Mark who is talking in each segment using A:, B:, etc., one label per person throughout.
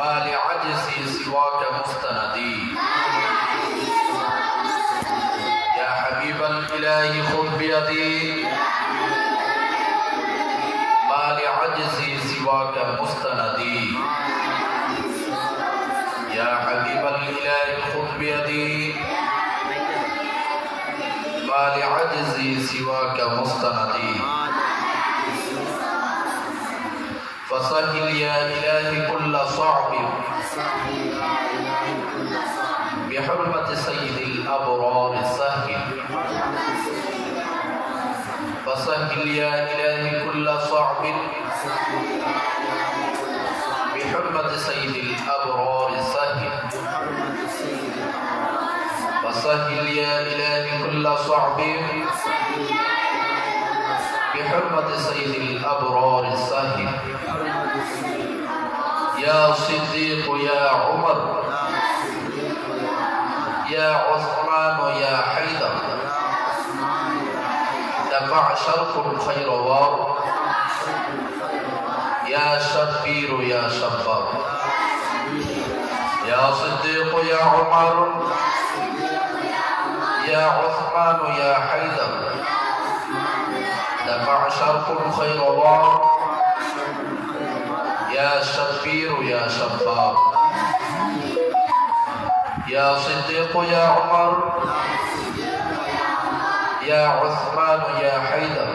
A: ما لعجزي سواك مستندي. يا حبيب الإله خذ بيدي. ما لعجزي سواك مستندي. يا حبيب الإله خذ بيدي. ما لعجزي سواك مستندي. فسهل يا إلهي كل صعب. بحرمة سيد الأبرار سهل فسهل يا إلهي كل صعب. بحرمة سيد الأبرار سهل فسهل يا إلهي كل صعب. بحرمة سيد الأبرار سهل يا صديق يا عمر. يا عثمان يا حيدر. دفع شرق الخير وار. يا شبير يا شبار يا صديق يا عمر. يا عثمان يا حيدر. دفع شرق الخير وار. يا شبير يا شبار يا صديق يا عمر. يا عثمان يا حيدر.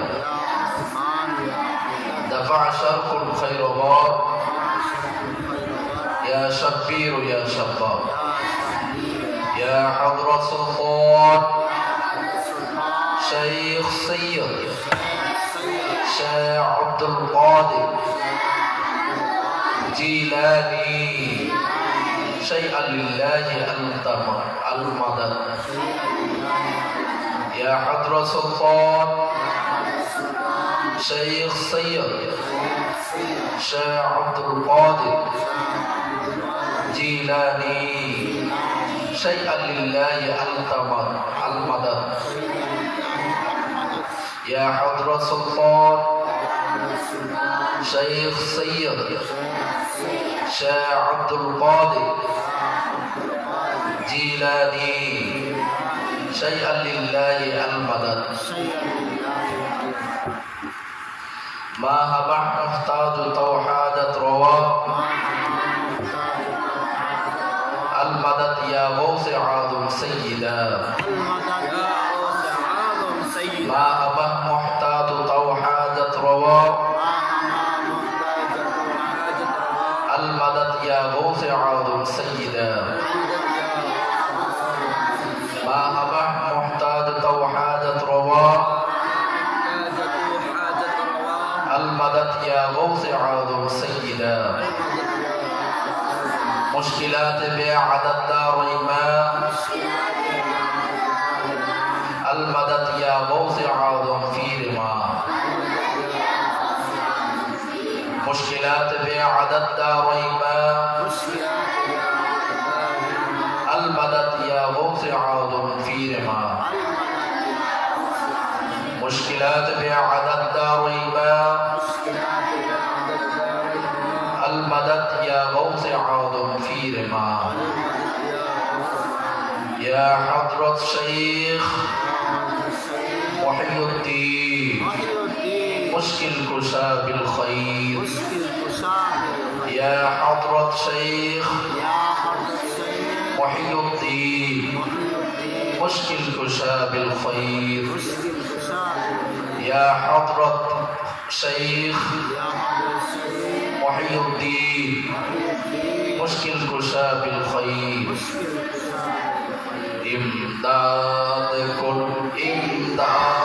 A: دفع شرق الخير وار يا شبير يا شبار يا حضرة سلطان. شيخ سيد. شيخ عبد القادر. جيلاني شيئا لله أنت المدد. يا حضرة سلطان شيخ سيد شيخ عبد القادر جيلاني شيئا لله أنت المدد. يا حضرة سلطان شيخ سيد شيخ عبد القادر. جيلاني شيئا لله المدد. ما هبح محتاج توحادة رواه المدد يا غوث عاظم سيدا. ما هبح محتاج مشكلات بعدد داري ما المدد يا غوث عاظم في رما مشكلات بعدد داري ما المدد يا غوث عاظم في رما مشكلات بعدد حضرة شيخ محي الدين. مشكل كشاف الخير يا حضرة شيخ محي الدين. مشكل كشاف الخير يا حضرة شيخ محي الدين. مشكل كشاف الخير ইমদাদ করুন ইমদাদ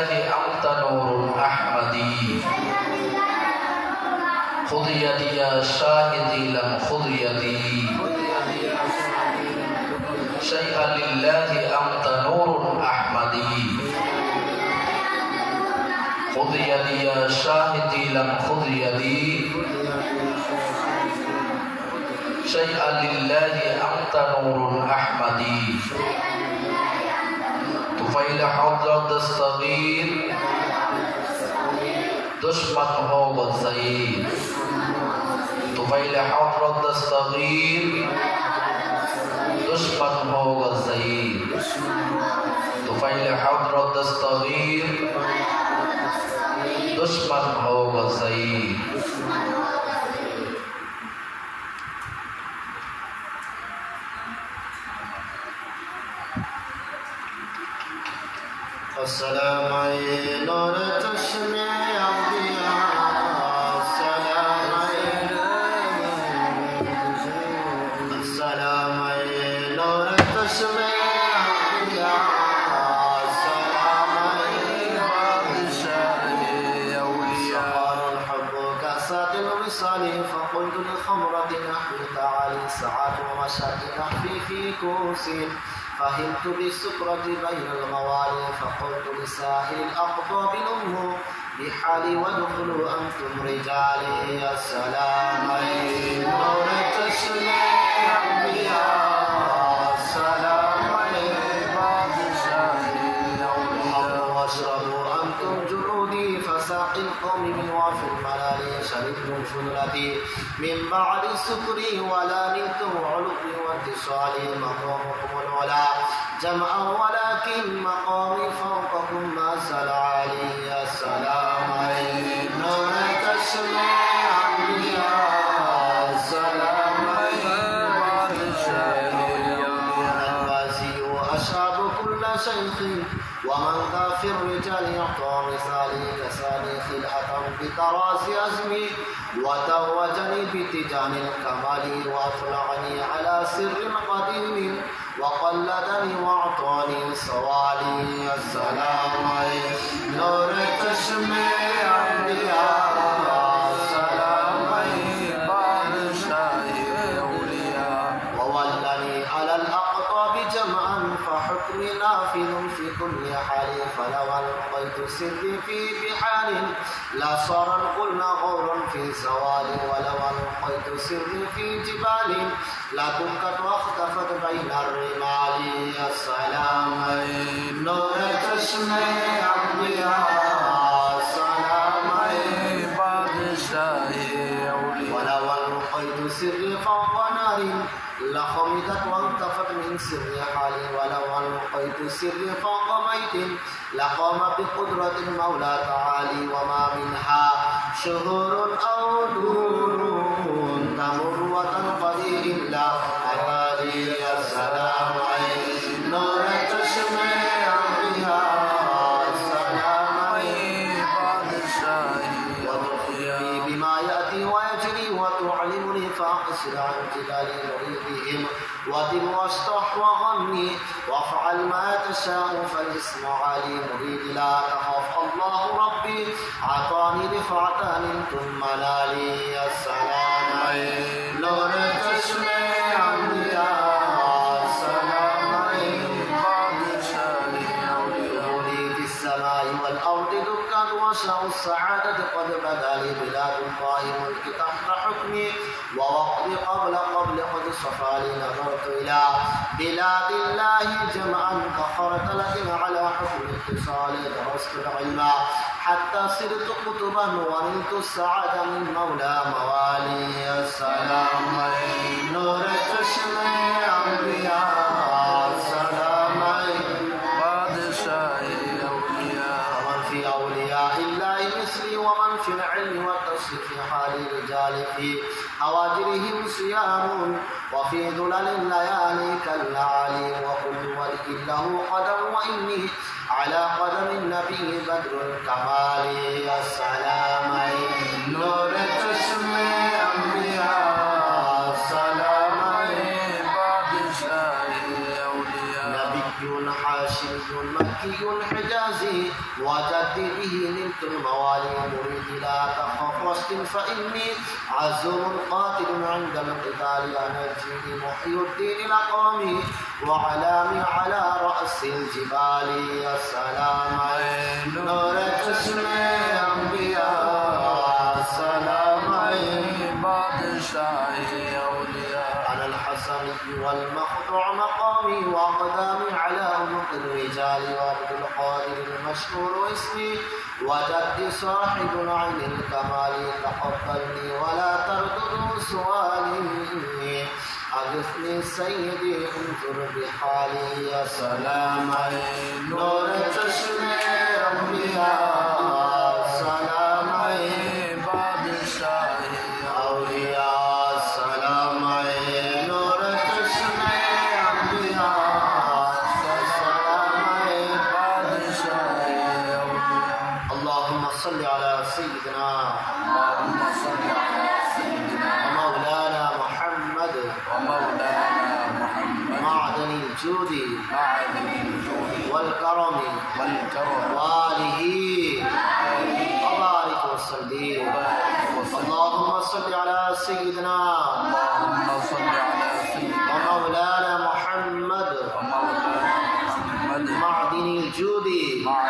A: لله أنت نور أحمدي خذ يدي يا شاهدي لم خذ يدي شيئا لله أنت نور أحمدي خذ يدي يا شاهدي لم خذ يدي شيئا لله أنت نور أحمدي طفيل حضرت الصغير. دشمن هو الزعيم. طفيل حضرت الصغير. دشمن هو الزعيم. طفيل حضرت الصغير. دشمن هو الزعيم
B: السلام عليكم نور تشمع أضياء السلام عليكم السلام عليكم نور تشمع أضياء السلام عليكم سفر الحب كاسات الوصال فقلت للخمرة نحو تعالي ساعات ومشاة نحفي في كوسي فهمت بالسكرة بين الموالي فقلت لساحل الأقطاب نموا بحالي وادخلوا أنتم رجالي السلام عليكم. وسلكتم سنتي من بعد السكر ولا نلتم علقي واتصال مقامكم الولا جمعا ولكن مقامي فوقكم ما سلا علي. السلام عليك نورك السلام بطراز أزمي وتوجني بتجان الكمال وأطلعني على سر قديم وقلدني وأعطاني صوالي السلام. علمه نافذ في كل حال فلو ألقيت سري في بحال لا صار قلنا غور في زوال. ولو ألقيت سري في جبال لا تنكت واختفت بين الرمال. يا سلام نور چشمے انبیاء سر فوق نار لخمدت وانطفت من سر ألقيت سري فوق بيت لقام بقدرة المولى تعالي وما منها شهور أو دور تمر وتنقضي إلا أتاني السلام عليكم نور وتخبرني بما يأتي ويجري وتعلمني فأقصر عن جدال مريدهم ودم واستح وغني وافعل ما تشاء فالاسم علي مريد لا تخاف. الله ربي أعطاني دفعة ثم نالي السلام. عليكم نظرت إلى بلاد الله جمعا كفرت لكن على حكم اتصال درست العلم. حتى صرت قطبا ونلت السعادة من مولى موالي السلام عليكم. حواجرهم صيام وفي ظلل الليالي كاللعالي وكل ولي له قدر وإني على قدم النبي بدر الكمال. السلام وجدي به نلت الموالي مريد لا تخف واسكن فإني عزم قاتل عند القتال أنا الجيل محي الدين لقومي وعلامي على رأس الجبال. السلام نور چشم أنبياء السلام عليك أنا الحسن والمخضوع مقامي وأقدامي على عنق الرجال القادر المشهور اسمي وجدي صاحب العين الكمال تقبلني ولا تردد سؤالي. أغثني سيدي انظر بحالي يا سلام نور چشم أنبياء الجود مع والكرم والكرم وبارك وسلم اللهم صل على سيدنا محمد. ومولانا محمد. معدن الجود. مع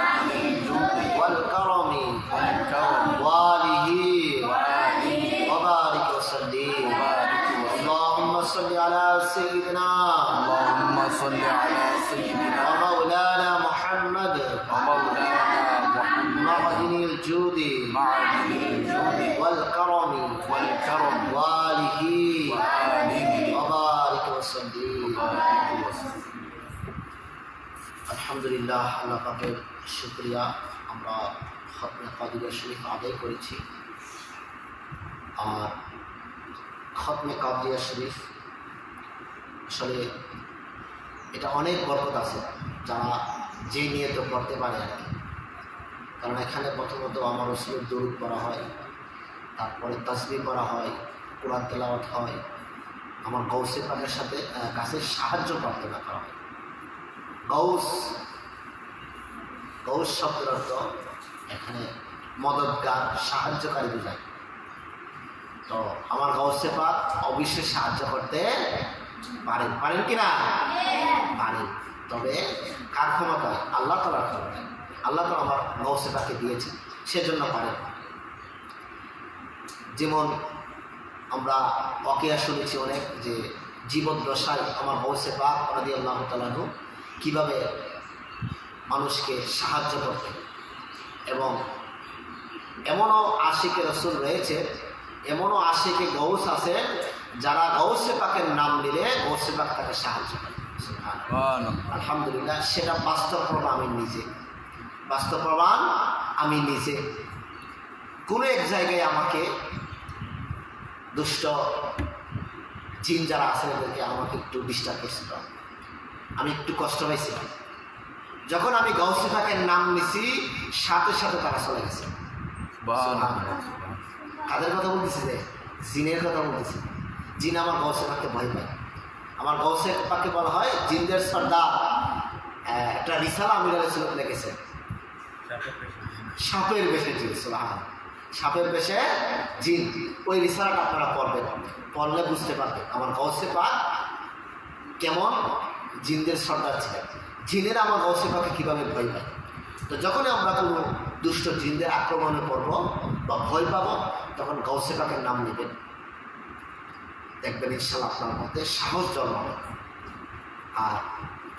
B: صل على سيدنا ومولانا محمد
A: ومولانا محمد
B: معدن الجود
A: معدن الجود
B: والكرم
A: والكرم
B: وآله
A: وآله
B: وبارك وسلم
A: وبارك وسلم
B: আলহামদুলিল্লাহ আল্লাহ পাকের শুক্রিয়া আমরা খতমে কাদিরা শরীফ আদায় করেছি আর খতমে কাদিয়া শরীফ আসলে এটা অনেক বরকত আছে যারা যে নিয়ে তো পড়তে পারে আর কি। কারণ এখানে প্রথমত আমার রসুলের দরুদ করা হয়, তারপরে তাসবি করা হয়, কোরআন তেলাওয়াত হয়, আমার গৌসে পাকের সাথে কাছে সাহায্য প্রার্থনা করা হয়। গৌস গৌস শব্দের অর্থ এখানে মদতগার সাহায্যকারী বোঝায়। তো আমার গৌসে পাক অবশ্যই সাহায্য করতে পারেন পারেন কি না পারেন। তবে কার ক্ষমতায় আল্লাহ তালার ক্ষমতায় আল্লাহ তালা আমার গৌসে পাকে দিয়েছেন সেজন্য পারেন। যেমন আমরা অকেয়া শুনেছি অনেক যে জীবদ্দশায় আমার গৌসে পাক রাদি আল্লাহ তালানু কীভাবে মানুষকে সাহায্য করতেন এবং এমনও আশিকে রসুল রয়েছে এমনও আশিকে গৌস আছে যারা গৌসে পাকের নাম নিলে গৌসে পাক তাকে সাহায্য করে। আলহামদুলিল্লাহ সেটা বাস্তব প্রমাণ আমি নিজে। বাস্তব প্রমাণ আমি নিজে। কোনো এক জায়গায় আমাকে দুষ্ট জিন যারা আছে এদেরকে আমাকে একটু ডিস্টার্ব করছিল আমি একটু কষ্ট পাইছিলাম। যখন আমি গৌসিফাকে নাম নিছি সাথে সাথে তারা চলে গেছে। কাদের কথা বলতেছি যে জিনের কথা বলতেছি। জিন আমার গৌসিফাকে ভয় পায়? আমার গৌসে পাকে বলা হয়? জিনদের সর্দার একটা রিসালা আমির আলাইসালাম লিখেছে সাপের বেশে জিন। সুবহান সাপের বেশে জিন। ওই রিসালাটা আপনারা পড়বেন। পড়লে বুঝতে পারবেন। আমার গৌসে পাক কেমন? জিনদের সর্দার ছিলেন। জিনের আমার গৌসে পাকে কীভাবে ভয় পায়? তো যখনই আমরা কোনো দুষ্ট জিনদের আক্রমণে পড়ব বা ভয় পাবো তখন গৌসে পাকের নাম নেবেন। দেখবেন ইনশাল্লাহ আপনার মধ্যে সাহস জন্মাবে। আর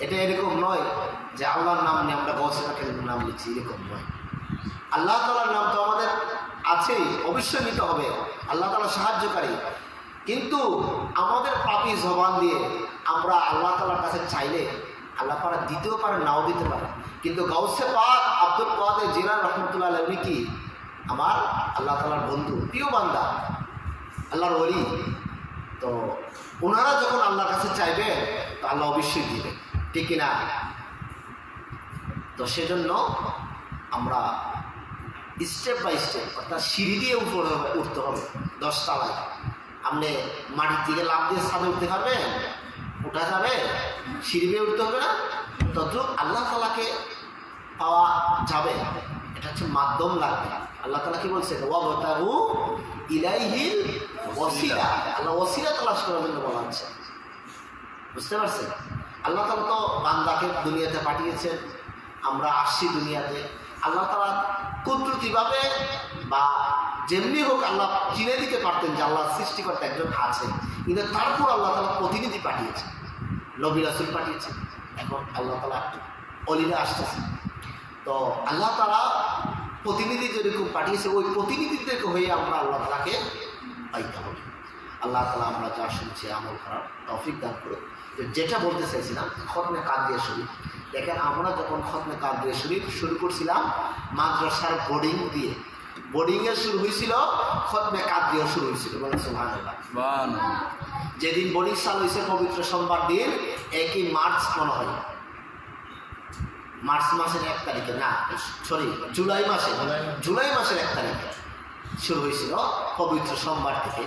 B: এটা এরকম নয় যে আল্লাহর নাম নিয়ে আমরা গৌসে পাকের নাম নিচ্ছি এরকম নয়। আল্লাহ তালার নাম তো আমাদের আছেই, অবশ্যই নিতে হবে। আল্লাহ তালা সাহায্যকারী। কিন্তু আমাদের পাপি জবান দিয়ে আমরা আল্লাহ তালার কাছে চাইলে আল্লাহ পারা দিতেও পারে, নাও দিতে পারে। কিন্তু গাউসে পাক আব্দুল কাদের জিলার রহমতুল্লাহ উনি কি? আমার আল্লাহ তালার বন্ধু, প্রিয় বান্দা, আল্লাহর ওলি। তো ওনারা যখন আল্লাহর কাছে চাইবেন তো আল্লাহ অবশ্যই দিবেন ঠিক কিনা? তো সেজন্য আমরা স্টেপ বাই স্টেপ অর্থাৎ সিঁড়ি দিয়ে উপরে উঠতে হবে দশতলায় আপনি মাটির দিকে লাভ দিয়ে ছাদে উঠতে পারবেন, উঠা যাবে, সিঁড়ি দিয়ে উঠতে হবে না। তদ্রুপ আল্লাহ তালাকে পাওয়া যাবে। এটা হচ্ছে মাধ্যম লাগবে। আল্লাহ তালা কি বলছেন? ওয়াবতাহু ইলাইহিল ওয়াসিলা আল্লাহ ওয়াসিলা তালাশ করার জন্য বলা হচ্ছে। বুঝতে পারছেন? আল্লাহ তালা তো বান্দাকে দুনিয়াতে পাঠিয়েছেন, আমরা আসছি দুনিয়াতে। আল্লাহ তালা কুদরতিভাবে বা যেমনি হোক আল্লাহ চিনে দিতে পারতেন যে আল্লাহ সৃষ্টিকর্তা একজন আছেন। কিন্তু তারপর আল্লাহ তালা প্রতিনিধি পাঠিয়েছেন, নবী রাসুল পাঠিয়েছেন। এখন আল্লাহ তালা অলিরা আসতেছে। তো আল্লাহ তালা প্রতিনিধি যেরকম পাঠিয়েছে, ওই প্রতিনিধিদেরকে হয়ে আমরা আল্লাহ তালাকে পাইতে হবে। আল্লাহ তালা আমরা যা শুনছি আমল করার তফিক দান করো তো যেটা বলতে চাইছিলাম খতমে কাদিয়া শরীফ দেখেন আমরা যখন খতমে কাদিয়া শরীফ শুরু করছিলাম মাদ্রাসার বোর্ডিং দিয়ে। বোর্ডিংয়ে শুরু হয়েছিল খতমে কাদিয়া শুরু হয়েছিল। যেদিন বোর্ডিং চালু হয়েছে পবিত্র সোমবার দিন একই মার্চ মনে হয়। মার্চ মাসের এক তারিখে না সরি জুলাই মাসে। জুলাই মাসের এক তারিখে। শুরু হয়েছিল পবিত্র সোমবার থেকে।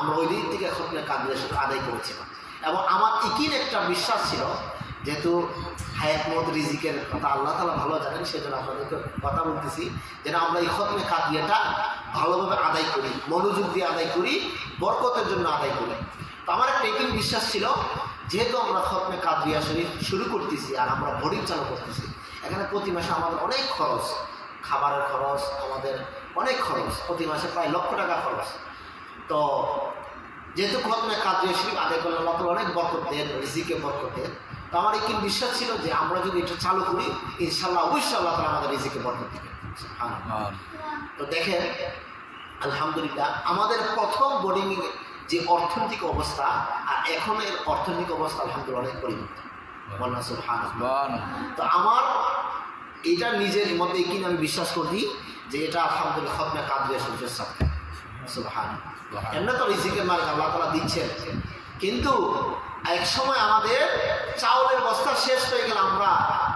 B: আমরা ওই দিন থেকে খতমে কাদিয়া শুরু আদায় করেছিলাম। এবং আমার ইকিন একটা বিশ্বাস ছিল, যেহেতু হায়াত মত রিজিকের কথা আল্লাহ তালা ভালো জানেন, সেজন্য আপনাদেরকে কথা বলতেছি, যেন আমরা এই খতমে কাদিয়াটা ভালোভাবে আদায় করি, মনোযোগ দিয়ে আদায় করি, বরকতের জন্য আদায় করি। তো আমার একটা ইকিন বিশ্বাস ছিল, যেহেতু আমরা খতমে কাদিয়া শরীফ শুরু করতেছি আর আমরা বোর্ডিং চালু করতেছি, এখানে প্রতি মাসে আমাদের অনেক খরচ, খাবারের খরচ, আমাদের অনেক খরচ প্রতি মাসে প্রায় লক্ষ টাকা খরচ। তো যেহেতু খতমে কাদিয়া শরীফ আদায় করলে আল্লাহ অনেক বরকত দেন রিজিকে বরকত দেন। তো আমার একটি বিশ্বাস ছিল যে আমরা যদি এটা চালু করি ইনশাল্লাহ অবশ্যই আল্লাহ তালা আমাদের রিজিকে বরকত দিবেন। সুবহানাল্লাহ। তো দেখেন আলহামদুলিল্লাহ আমাদের প্রথম বোর্ডিং যে অর্থনৈতিক অবস্থা আর এখনের অর্থনৈতিক অবস্থা আলহামদুলিল্লাহ অনেক পরিবর্তন। তো আমার এটা নিজের মধ্যে কিনে আমি বিশ্বাস করি যে এটা আলহামদুলিল্লাহ খতমে কাদিয়া শরীফের সাথে সুবহান এমনি তো রিজিকের মালিক আল্লাহ তালা দিচ্ছেন। কিন্তু এক সময় আমাদের চাউলের বস্তা শেষ হয়ে গেলে আমরা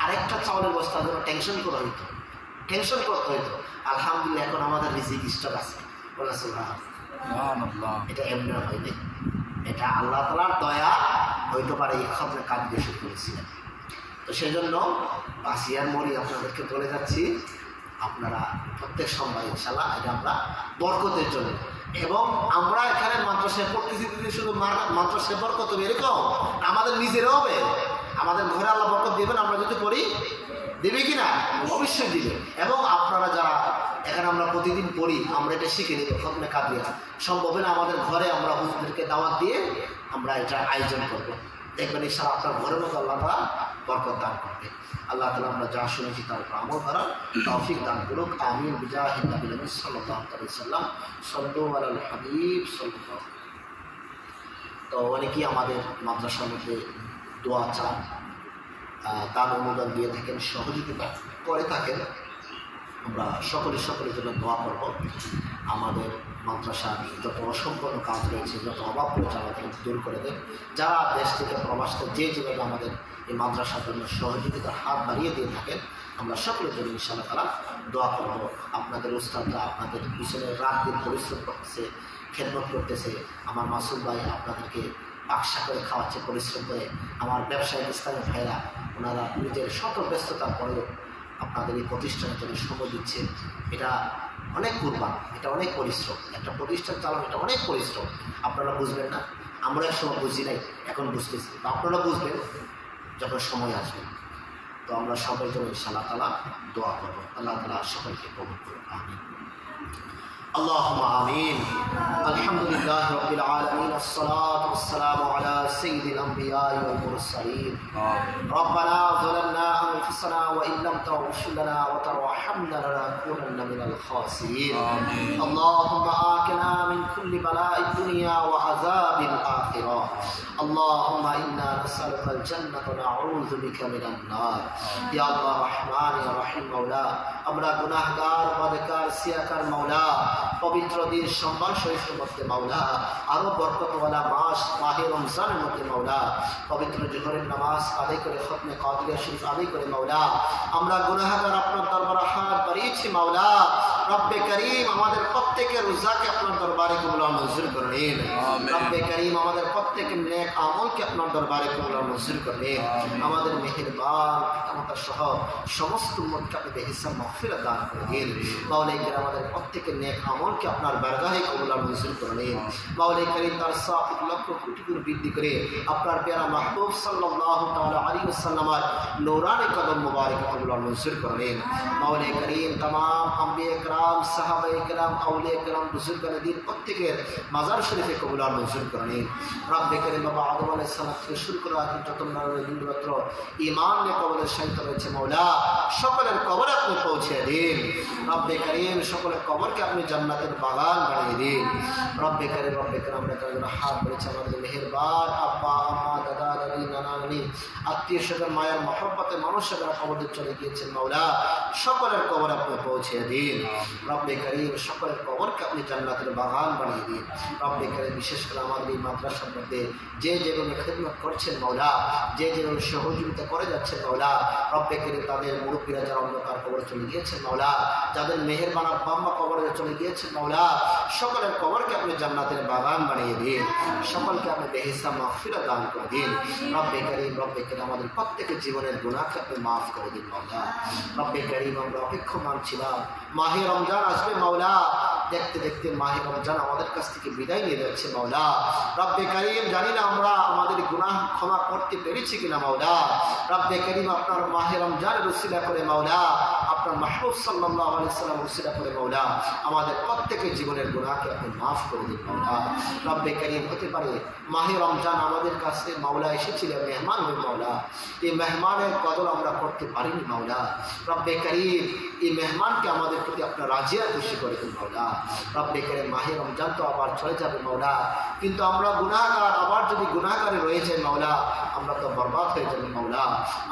B: আরেকটা চাউলের বস্তার জন্য টেনশন করা হইতো টেনশন করতে হইতো। আলহামদুলিল্লাহ এখন আমাদের রিজিক স্টক আছে। বলে এটা এমনি হয়নি এটা আল্লাহ তালার দয়া হইতে পারে এই খবরে কাজ বেশি করেছিলেন তো সেজন্য বাসিয়ার মরি আপনাদেরকে বলে যাচ্ছি। আপনারা প্রত্যেক সোমবার ইনশাল্লাহ এটা আমরা বরকতের জন্য। এবং আমরা এখানে মাদ্রাসায় পড়তেছি শুধু মাদ্রাসায় বরকত হবে, এরকম? আমাদের নিজেরও হবে। আমাদের ঘরে আল্লাহ বরকত দেবেন, আমরা যদি পড়ি, দেবে কি না অবশ্যই দিবে। এবং আপনারা যারা এখানে আমরা প্রতিদিন পড়ি, আমরা এটা শিখে নিব, খতমে কাদিয়া। সম্ভব হলে আমাদের ঘরে আমরা হুজুরদেরকে দাওয়াত দিয়ে আমরা এটা আয়োজন করব। দেখবেন ইনশাআল্লাহ আপনার ঘরের মতো আল্লাহ তালা বরকত দান করবে। আল্লাহ তালা আমরা যা শুনেছি তার উপর আমল করা তৌফিক দান করুক। আমিন। বিজাহিদ নবী সাল্লাল্লাহু আলাইহি সাল্লাম সল্লু হাবিব সাল্লাল্লাহু তো অনেকেই আমাদের মাদ্রাসার মধ্যে দোয়া চান। দান অনুদান দিয়ে থাকেন, সহযোগিতা করে থাকেন। আমরা সকলে সকলের জন্য দোয়া করব। আমাদের মাদ্রাসার যত অসম্পূর্ণ কাজ রয়েছে, যত অভাব রয়েছে আমাদের, দূর করে দেন যারা দেশ থেকে প্রবাস যে যেভাবে আমাদের এই মাদ্রাসার জন্য সহযোগিতার হাত বাড়িয়ে দিয়ে থাকেন, আমরা সকলের জন্য ইনশাআল্লাহ তারা দোয়া করব। আপনাদের উস্তাদরা আপনাদের পিছনে রাত দিন পরিশ্রম করতেছে, খেদমত করতেছে। আমার মাসুদ ভাই আপনাদেরকে বাক্সা করে খাওয়াচ্ছে পরিশ্রম করে। আমার ব্যবসায়িক স্থানীয় ভাইরা, ওনারা নিজের শত ব্যস্ততার পরেও আপনাদের এই প্রতিষ্ঠানের জন্য সময় দিচ্ছে। এটা অনেক কুরবান, এটা অনেক পরিশ্রম। একটা প্রতিষ্ঠান চালানো, এটা অনেক পরিশ্রম। আপনারা বুঝবেন না, আমরা এক সময় বুঝি নাই, এখন বুঝতেছি। বা আপনারা বুঝবেন যখন সময় আসবে। তো আমরা সবাই জন্য সালা তালা দোয়া করব। আল্লাহ তালা সকলকে কবুল করব اللهم آمين. الحمد لله رب العالمين الصلاة والسلام على سيد الأنبياء والمرسلين. ربنا ظلمنا أنفسنا وإن لم تغفر لنا وترحمنا لنكونن من الخاسرين. اللهم آتنا من كل بلاء الدنيا وعذاب الآخرة. اللهم إنا نسألك الجنة ونعوذ بك من النار. يا الله الرحمن يا مولاه أمرا گناہ گار بدکار سیاہ کر পবিত্র দিন সম্মান সহিষ্ণু মধ্যে মাওলা, আরও বরকতওয়ালা মাস, মাহে রমজানের মধ্যে মাওলা। পবিত্র জোহরের নামাজ আদায় করে খতনে কাদিয়া শরীফ আদায় করে মাওলা। আমরা গুনাহাগার আপনার দরবার হাত বাড়িয়েছি মাওলা। রব্বে করিম আমাদের প্রত্যেকের রোজাকে আপনার দরবারে কমলা মঞ্জুর
A: করেন
B: রব্বে করিম আমাদের প্রত্যেক নেক আমলকে আপনার দরবারে কমলা মঞ্জুর করেন আমাদের মেহেরবান ক্ষমতা সহ সমস্ত মোটকাপিতে হিসাব মহফিল দান করেন বাউলে আমাদের প্রত্যেকের নেক আমলকে আপনার বারগাহে কমলা মঞ্জুর করলেন বাউলে করিম তার সাফ লক্ষ কোটি গুণ বৃদ্ধি করে আপনার পেয়ারা মাহবুব সাল্লাহ তালা আলী সাল্লামার নৌরানি কদম মুবারক কমলা মঞ্জুর করেন মাউলে করিম তমাম আম্বি একরা کرام সাহাবায়ে کرام আউলিয়া کرام বুজুর্গান দিন প্রত্যেকের মাজার শরীফে কবুল আর মঞ্জুর করে নিন রব্বে করিম বাবা আদম আলাইহিস সালাম থেকে শুরু করে আজ যত বিন্দুমাত্র ইমান নিয়ে কবরের সাহিত্য রয়েছে মৌলা সকলের কবরে আপনি পৌঁছে দিন রব্বে করিম সকলের কবরকে আপনি জান্নাতের বাগান বানিয়ে দিন রব্বে করিম রব্বে করিম আমরা কাজগুলো হাত করেছে আমাদের মেহেরবান আব্বা আম্মা দাদা দাদি নানা নানি আত্মীয় স্বজন মায়ের মহব্বতে মানুষেরা কবরে চলে গিয়েছেন মাওলা সকলের কবর আপনি পৌঁছে দিন রব্বে করিম সকলের কবরকে আপনি জান্নাতের বাগান বানিয়ে দিন। রব্বে করিম বিশেষ করে আমাদের এই মাদ্রাসার মধ্যে যে যেভাবে খেদমত করছেন মাওলা, যে যেভাবে সহযোগিতা করে যাচ্ছেন মাওলা, রব্বে করিম তাদের মুরব্বীরা যারা অন্ধকার কবরে চলে গিয়েছেন মাওলা, যাদের মেহেরবানা বাম্মা কবরে চলে গিয়েছেন মাওলা, সকলের কবরকে আপনি জান্নাতের বাগান বানিয়ে দিন। সকলকে আপনি বেহিসা মাহফিরা দান করে দিন। রব্বে করিম রব্বে করিম আমাদের প্রত্যেকের জীবনের গুণাকে আপনি মাফ করে দিন মাওলা। রব্বে করিম আমরা অপেক্ষমান ছিলাম। মাহে রমজান আসবে, মাওলা। দেখতে দেখতে মাহে রমজান আমাদের কাছ থেকে বিদায় নিয়ে যাচ্ছে, মাওলা। রব্বে করিম, জানি না আমরা আমাদের গুনাহ ক্ষমা করতে পেরেছি কিনা, মাওলা। রব্বে করিম আপনার মাহে রমজান রসিলা করে, মাওলা। আপনার মাহবুব সাল্লাল্লাহু আলাইহি সাল্লাম উসিলা করে মাওলা, আমাদের প্রত্যেকের জীবনের গুনাহকে আপনি মাফ করে দিন মাওলা। রব্বে করিম হতে পারে, মাহে রমজান আমাদের কাছে মাওলা এসেছিলেন, মেহমান হয়ে মাওলা। এই মেহমানের কদর আমরা করতে পারিনি মাওলা। রব্বে করিম, এই মেহমানকে আমাদের প্রতি আপনার রাজিয়া খুশি করে দিন মাওলা। রব্বে করিম, মাহে রমজান তো আবার চলে যাবে মাওলা। কিন্তু আমরা গুনাহগার, আবার যদি গুনাহগারে রয়ে যাই মাওলা আমরা তো বরবাদ হয়ে যাবে, মাওলা।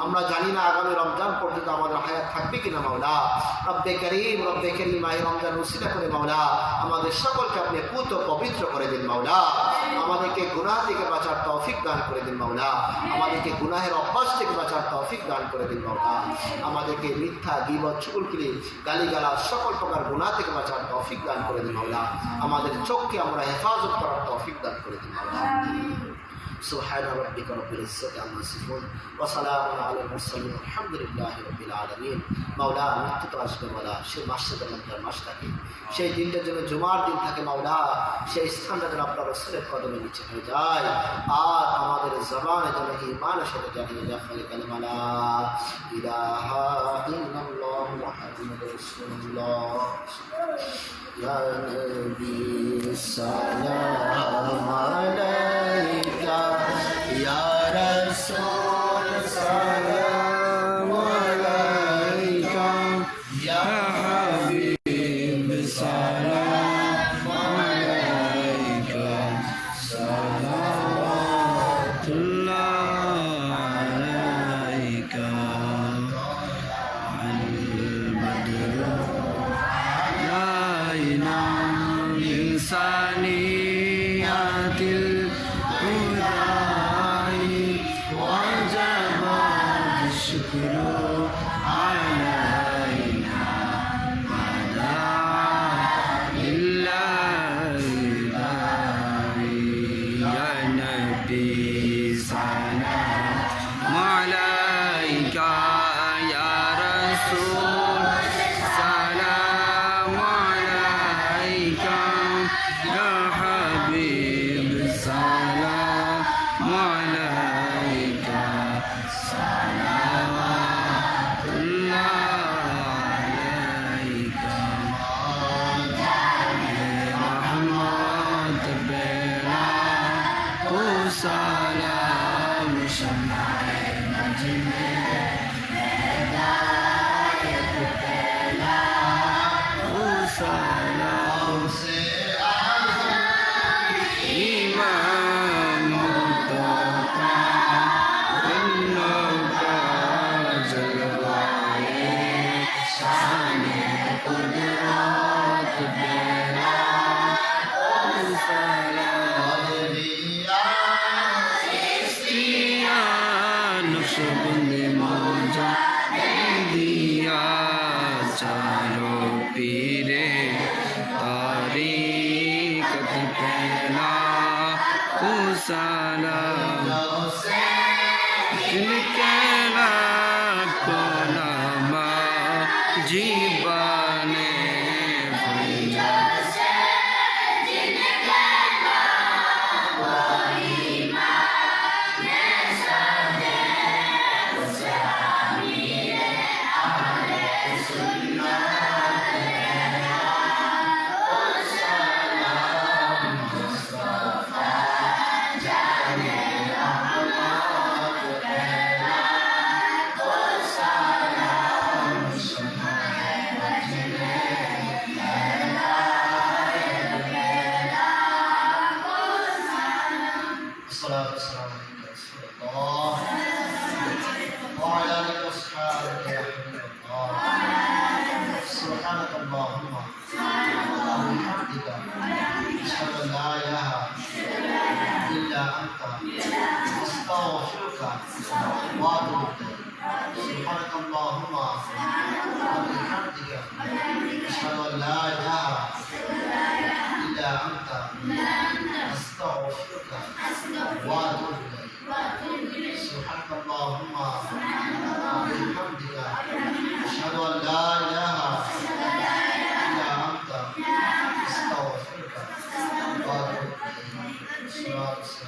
B: আমরা জানি না আগামী রমজান পর্যন্ত আমাদের হায়াত থাকবে কিনা, মাওলা। রব্বে করিম রব্বে করিম মাহে রমজান উসিলা করে, মাওলা। আমাদের সকলকে আপনি পুত পবিত্র করে দিন, মাওলা। আমাদেরকে গুনাহ থেকে বাঁচার তৌফিক দান করে দিন, মাওলা। আমাদেরকে গুনাহের অভ্যাস থেকে বাঁচার তৌফিক দান করে দিন, মাওলা। আমাদেরকে মিথ্যা গিবত চুলকিলি গালিগালা সকল প্রকার গুনাহ থেকে বাঁচার তৌফিক দান করে দিন, মাওলা। আমাদের চোখকে আমরা হেফাজত করার তৌফিক দান করে দিন, মাওলা। سبحان ربك رب العزة عما يصفون وسلام على المرسلين الحمد لله رب العالمين মাওলা মৃত্যু তো আসবে মাওলা সে মাসে যেন আপনার মাস থাকে সেই দিনটা যেন জুমার দিন থাকে মাওলা সেই স্থানটা যেন আপনার রসুলের কদমে নিচে হয়ে যায় আর আমাদের জবানে যেন ইমানের সাথে জানিয়ে যাফালে কালেমালা ইলাহা ইল্লাল্লাহ মুহাম্মাদুর রাসূলুল্লাহ ইয়া নবী সালাম আলাইকা সালাম জিকে রাখো না মা God's